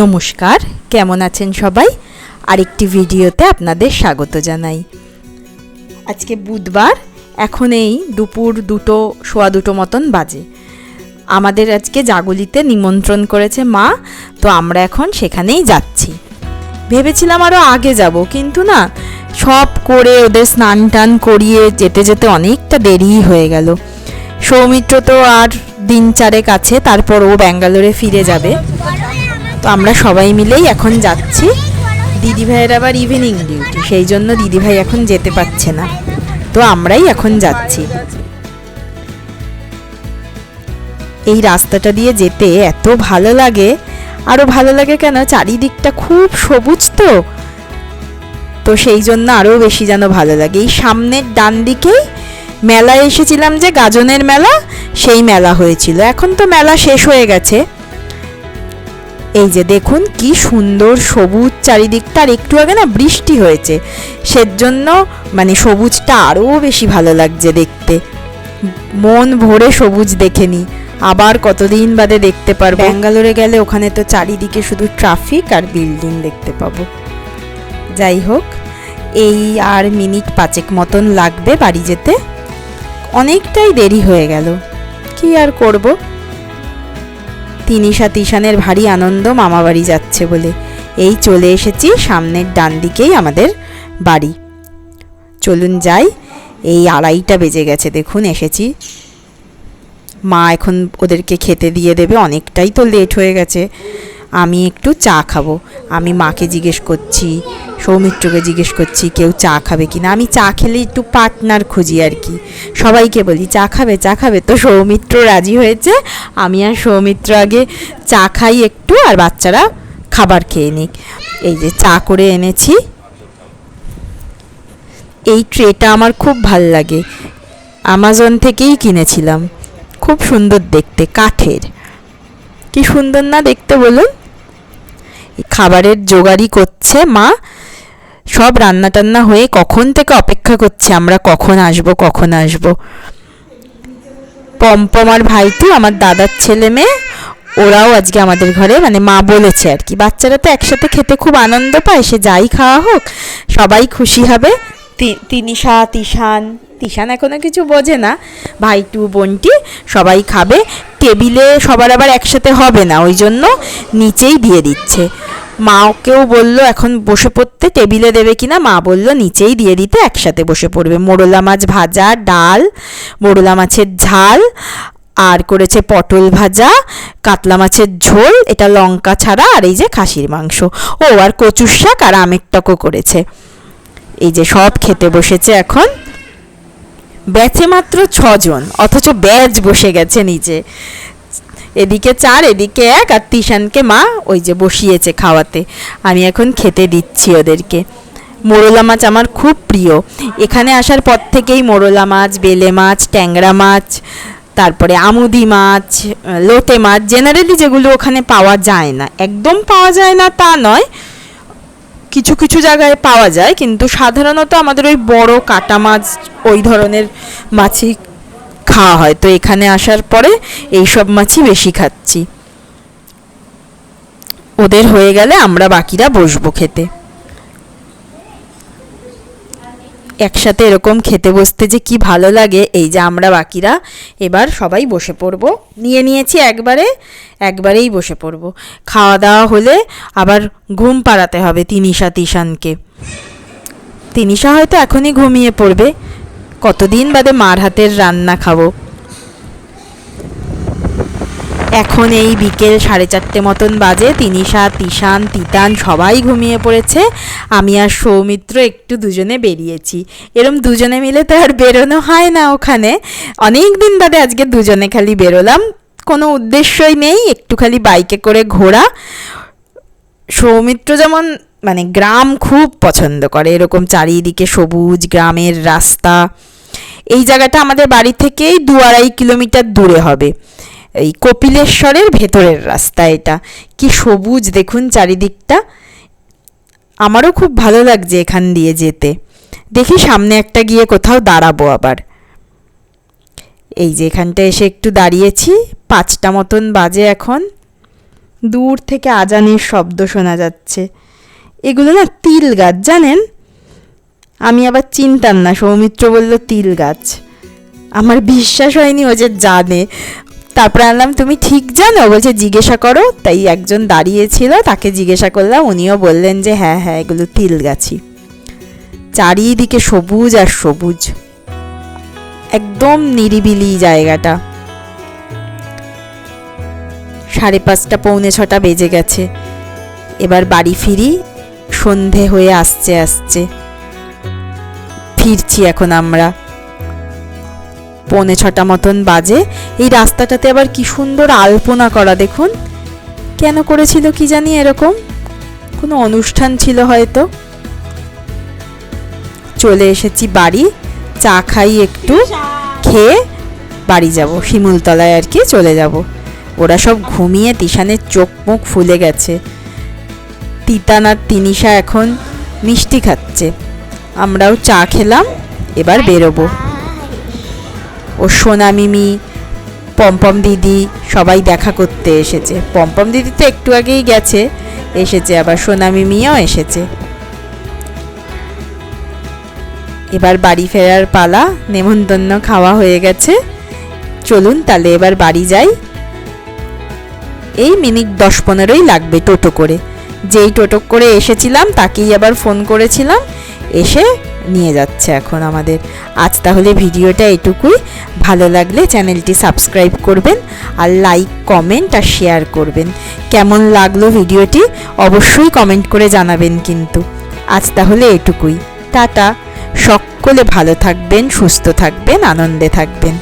নমস্কার, কেমন আছেন সবাই? আরেকটি ভিডিওতে আপনাদের স্বাগত জানাই। আজকে বুধবার, এখন এই দুপুর দুটো, সোয়া দুটো মতন বাজে। আমাদের আজকে জাগলিতে নিমন্ত্রণ করেছে মা, তো আমরা এখন সেখানেই যাচ্ছি। ভেবেছিলাম আরও আগে যাব, কিন্তু না, সব করে ওদের স্নান টান করিয়ে যেতে যেতে অনেকটা দেরিই হয়ে গেল। সৌমিত্র তো আর দিন চারেক আছে, তারপর ও ব্যাঙ্গালোরে ফিরে যাবে। তো আমরা সবাই মিলেই এখন যাচ্ছি। দিদিভাইয়ের আবার ইভিনিং ডিউটি সেই জন্য দিদিভাই এখন যেতে পারছে না। তো আমরাই এখন যাচ্ছি। এই রাস্তাটা দিয়ে যেতে এত ভালো লাগে। আরও ভালো লাগে কেন? চারিদিকটা খুব সবুজ তো। তো সেই জন্য আরও বেশি যেন ভালো লাগে। এই সামনের ডান দিকেই মেলায় এসেছিলাম যে গাজনের মেলা, সেই মেলা হয়েছিল। এখন তো মেলা শেষ হয়ে গেছে। এই যে দেখুন কি সুন্দর সবুজ চারিদিকটা আর একটু আগে না বৃষ্টি হয়েছে। সেজন্য মানে সবুজটা আরও বেশি ভালো লাগছে দেখতে। মন ভরে সবুজ দেখে নি। আবার কতদিন বাদে দেখতে পারব। ব্যাঙ্গালোরে গেলে ওখানে তো চারিদিকে শুধু ট্রাফিক আর বিল্ডিং দেখতে পাবো। যাই হোক এই আর মিনিট পাঁচেক মতন লাগবে বাড়ি যেতে। অনেকটাই দেরি হয়ে গেল। কি আর করব? তিনিশা তিশানের ভারী আনন্দ মামাবাড়ি যাচ্ছে বলে। এই চলে এসেছি সামনের ডান দিকেই আমাদের বাড়ি। চলুন যাই, এই আড়াইটা বেজে গেছে, দেখুন, এসেছি। মা এখন ওদেরকে খেতে দিয়ে দেবে, অনেকটাই তো লেট হয়ে গেছে। আমি একটু চা খাব। আমি মাকে জিজ্ঞেস করছি, সৌমিত্রকে জিজ্ঞেস করছি, কেউ চা খাবে কি না আমি চা খেলে একটু পার্টনার খুঁজি আর কি। সবাইকে বলি, চা খাবে চা খাবে? তো সৌমিত্র রাজি হয়েছে। আমি আর সৌমিত্র আগে চা খাই একটু আর বাচ্চারা খাবার খেয়ে নিক। এই যে চা করে এনেছি। এই ট্রেটা আমার খুব ভালো লাগে। আমাজন থেকেই কিনেছিলাম। খুব সুন্দর দেখতে, কাঠের। কি সুন্দর না দেখতে বলুন? খাবারের জোগাড়ি করছে মা। সব রান্না টান্না হয়ে কখন থেকে অপেক্ষা করছে আমরা, কখন আসব কখন আসব। পম্পম আর ভাইটু, আমার দাদার ছেলে মেয়ে, ওরাও আজকে আমাদের ঘরে মানে মা বলেছে আর কি। বাচ্চারা তো একসাথে খেতে খুব আনন্দ পায়, সে যাই খাওয়া হোক, সবাই খুশি হবে। তিনিশা তিশান তিশান এখনও কিছু বোঝে না। ভাইটু, বোনটি সবাই খাবে টেবিলে সবার আবার একসাথে হবে না, ওই জন্য নিচেই দিয়ে দিচ্ছে। মা ওকেও বলল, এখন বসে পড়তে টেবিলে দেবে কিনা? মা বলল, নিচেই দিয়ে দিতে, একসাথে বসে পড়বে। মোরলা মাছ ভাজা, ডাল, মোরলা মাছের ঝাল, আর করেছে পটল ভাজা, কাতলা মাছের ঝোল, এটা লঙ্কা ছাড়া, আর এই যে খাসির মাংস। ও, আর কচুর শাক, আর আমের টকও করেছে। এই যে সব খেতে বসেছে এখন। ব্যাচে মাত্র ছজন, অথচ ব্যাচ বসে গেছে নিচে। এদিকে চার, এদিকে এক, আর তিশানকে মা ওই যে বসিয়েছে খাওয়াতে। আমি এখন খেতে দিচ্ছি ওদেরকে। মোরলা মাছ আমার খুব প্রিয়। এখানে আসার পর থেকেই মোরলা মাছ, বেলে মাছ, ট্যাংরা মাছ, তারপরে আমুদি মাছ লোটে মাছ জেনারেলি যেগুলো ওখানে পাওয়া যায় না। একদম পাওয়া যায় না তা নয় কিছু কিছু জায়গায় পাওয়া যায়, কিন্তু সাধারণত আমাদের ওই বড় কাটা মাছ, ওই ধরনের মাছই খাওয়া হয়। তো এখানে আসার পরে এই সব মাছই বেশি খাচ্ছি। ওদের হয়ে গেলে আমরা বাকিরা বসবো খেতে। একসাথে এরকম খেতে বসতে যে কি ভালো লাগে, এই যে আমরা বাকিরা, এবার সবাই বসে পড়ব। নিয়ে নিয়েছি একবারে, একবারেই বসে পড়ব। খাওয়া দাওয়া হলে আবার ঘুম পাড়াতে হবে তিনিশা তিশানকে। তিনিশা হয়তো এখনই ঘুমিয়ে পড়বে। কতদিন বাদে মার হাতের রান্না খাব। এখন এই বিকেল সাড়ে চারটে মতন বাজে। তিনিশা তিশান তিতান সবাই ঘুমিয়ে পড়েছে। আমি আর সৌমিত্র একটু দুজনে বেরিয়েছি। এরম দুজনে মিলে তো আর বেরোনো হয় না ওখানে। অনেক দিন বাদে আজকে দুজনে খালি বেরোলাম। কোনো উদ্দেশ্যই নেই, একটু খালি বাইকে করে ঘোরা। সৌমিত্র যেমন মানে গ্রাম খুব পছন্দ করে। এরকম চারিদিকে সবুজ গ্রামের রাস্তা। এই জায়গাটা আমাদের বাড়ি থেকেই দু আড়াই কিলোমিটার দূরে হবে। এই কপিলেশ্বরের ভেতরের রাস্তা এটা। কি সবুজ দেখুন চারিদিকটা। আমারও খুব ভালো লাগছে এখান দিয়ে যেতে। দেখি সামনে একটা গিয়ে কোথাও দাঁড়াবো আবার। এই যে এখানটা এসে একটু দাঁড়িয়েছি, পাঁচটা মতন বাজে এখন। দূর থেকে আজানের শব্দ শোনা যাচ্ছে। এগুলো না তিল গাছ, জানেন? আমি আবার চিনতাম না, সৌমিত্র বলল তিল গাছ। আমার বিশ্বাস হয়নি ও যে জানে। তারপর আনলাম, তুমি ঠিক জানো? বলছে, জিজ্ঞাসা করো। তাই একজন দাঁড়িয়েছিল, তাকে জিজ্ঞাসা করলাম, উনিও বললেন যে হ্যাঁ হ্যাঁ এগুলো তিল গাছি। চারিদিকে সবুজ আর সবুজ। একদম নিরিবিলি জায়গাটা। সাড়ে পাঁচটা, পৌনে ছটা বেজে গেছে। এবার বাড়ি ফিরি, সন্ধে হয়ে আসছে আসছে। ফিরছি এখন আমরা। পৌনে ছটা মতন বাজে। এই রাস্তাটাতে আবার কি সুন্দর আলপনা করা দেখুন। কেন করেছিল কি জানি এরকম? কোনো অনুষ্ঠান ছিল হয়তো। চলে এসেছি বাড়ি, চা খাই একটু, খেয়ে বাড়ি যাব। শিমুলতলায় আর কি চলে যাব। ওরা সব ঘুমিয়ে তিশানের চোখ মুখ ফুলে গেছে। তিতান আর তিনিশা এখন মিষ্টি খাচ্ছে। আমরাও চা খেলাম, এবার বেরোবো। ও সোনা মিমি, পম্পম দিদি সবাই দেখা করতে এসেছে। পম্পম দিদি তো একটু আগেই গেছে, এসেছে, আবার সোনা মিমিও এসেছে। এবার বাড়ি ফেরার পালা, নেমন্তন্ন খাওয়া হয়ে গেছে। চলুন তাহলে এবার বাড়ি যাই। এই মিনিট দশ পনেরোই লাগবে টোটো করে। যেই টোটো করে এসেছিলাম, তাকেই আবার ফোন করেছিলাম। এসে নিয়ে যাচ্ছে এখন আমাদের। আজ তাহলে ভিডিওটা এটুকুই। ভালো লাগলে চ্যানেলটি সাবস্ক্রাইব করবেন আর লাইক, কমেন্ট আর শেয়ার করবেন। কেমন লাগল ভিডিওটি অবশ্যই কমেন্ট করে জানাবেন কিন্তু। আজ তাহলে এটুকুই। টাটা। সকলে ভালো থাকবেন, সুস্থ থাকবেন, আনন্দে থাকবেন।